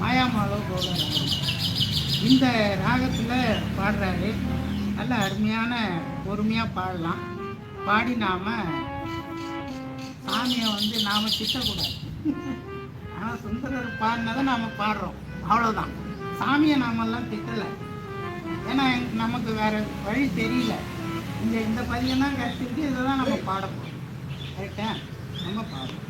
மாயாமாலோ கோலம் இந்த ராகத்தில் பாடுறாரு. நல்ல அருமையான பொறுமையாக பாடலாம். பாடி நாம் சாமியை வந்து நாம் திட்டக்கூடாது. ஆனால் சுந்தரர் பாடினதை நாம் பாடுறோம். அவ்வளோதான் சாமியை நாமெல்லாம் திட்டலை. ஏன்னா எங் நமக்கு வேறு வழி தெரியல. இந்த இந்த பதியம் தான் கற்றுக்கிட்டு இதை தான் நம்ம பாட போகிறோம் நம்ம பாடுறோம்.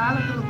కాలతో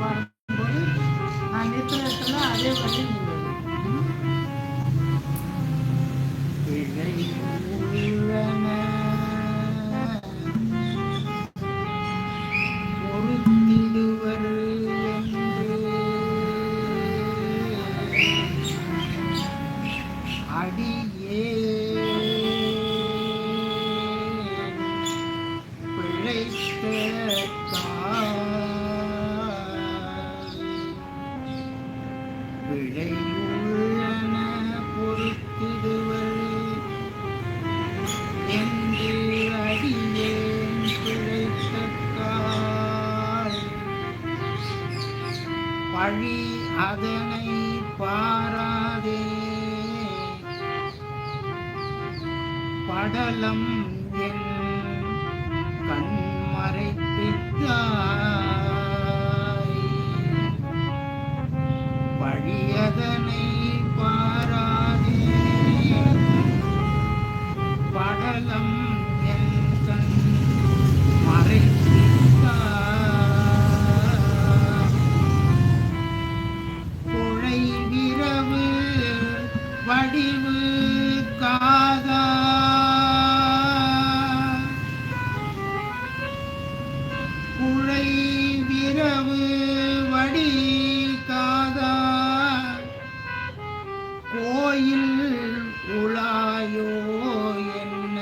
படலம் என் கண்மறைப்பித்தாய் பழியதனை கோயில் உலாயோ என்ன?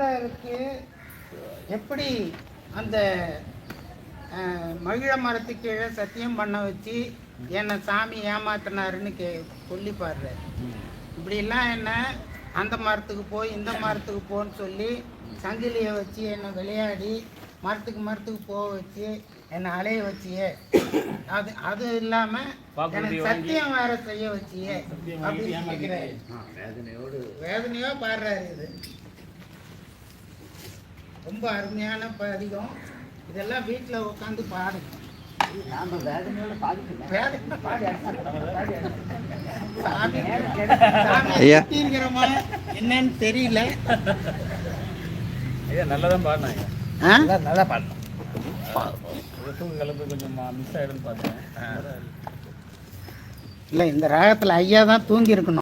சுந்தரருக்கு எப்படி அந்த மகிழ மரத்துக்கு கீழே சத்தியம் பண்ண வச்சு என்னை சாமி ஏமாத்தினாருன்னு கே சொல்லி பாடுறாரு. இப்படிலாம் என்ன அந்த மரத்துக்கு போய் இந்த மரத்துக்கு போன்னு சொல்லி சங்கிலியை வச்சு என்னை விளையாடி மரத்துக்கு மரத்துக்கு போக வச்சு என்னை அலைய வச்சியே. அது அது இல்லாம வாக்குறுதி எனக்கு வாங்கி- சத்தியம் வேற செய்ய வச்சியே. அப்படின்னு வேதனையோடு வேதனையோ பாடுறாரு இது. ரொம்ப அருமையான பதிகம். இதெல்லாம் வீட்டில் உட்காந்து பாடுங்க நாம வேதனையோட என்னன்னு தெரியல. ஐயா நல்லா தான் பாடினாங்க? நல்லா நல்லா பாடணும் தூக்கு கொஞ்சம் மிஸ் ஆகிடுன்னு பார்த்தேன். இல்லை இந்த ராகத்தில் ஐயா தான் தூங்கி இருக்கணும்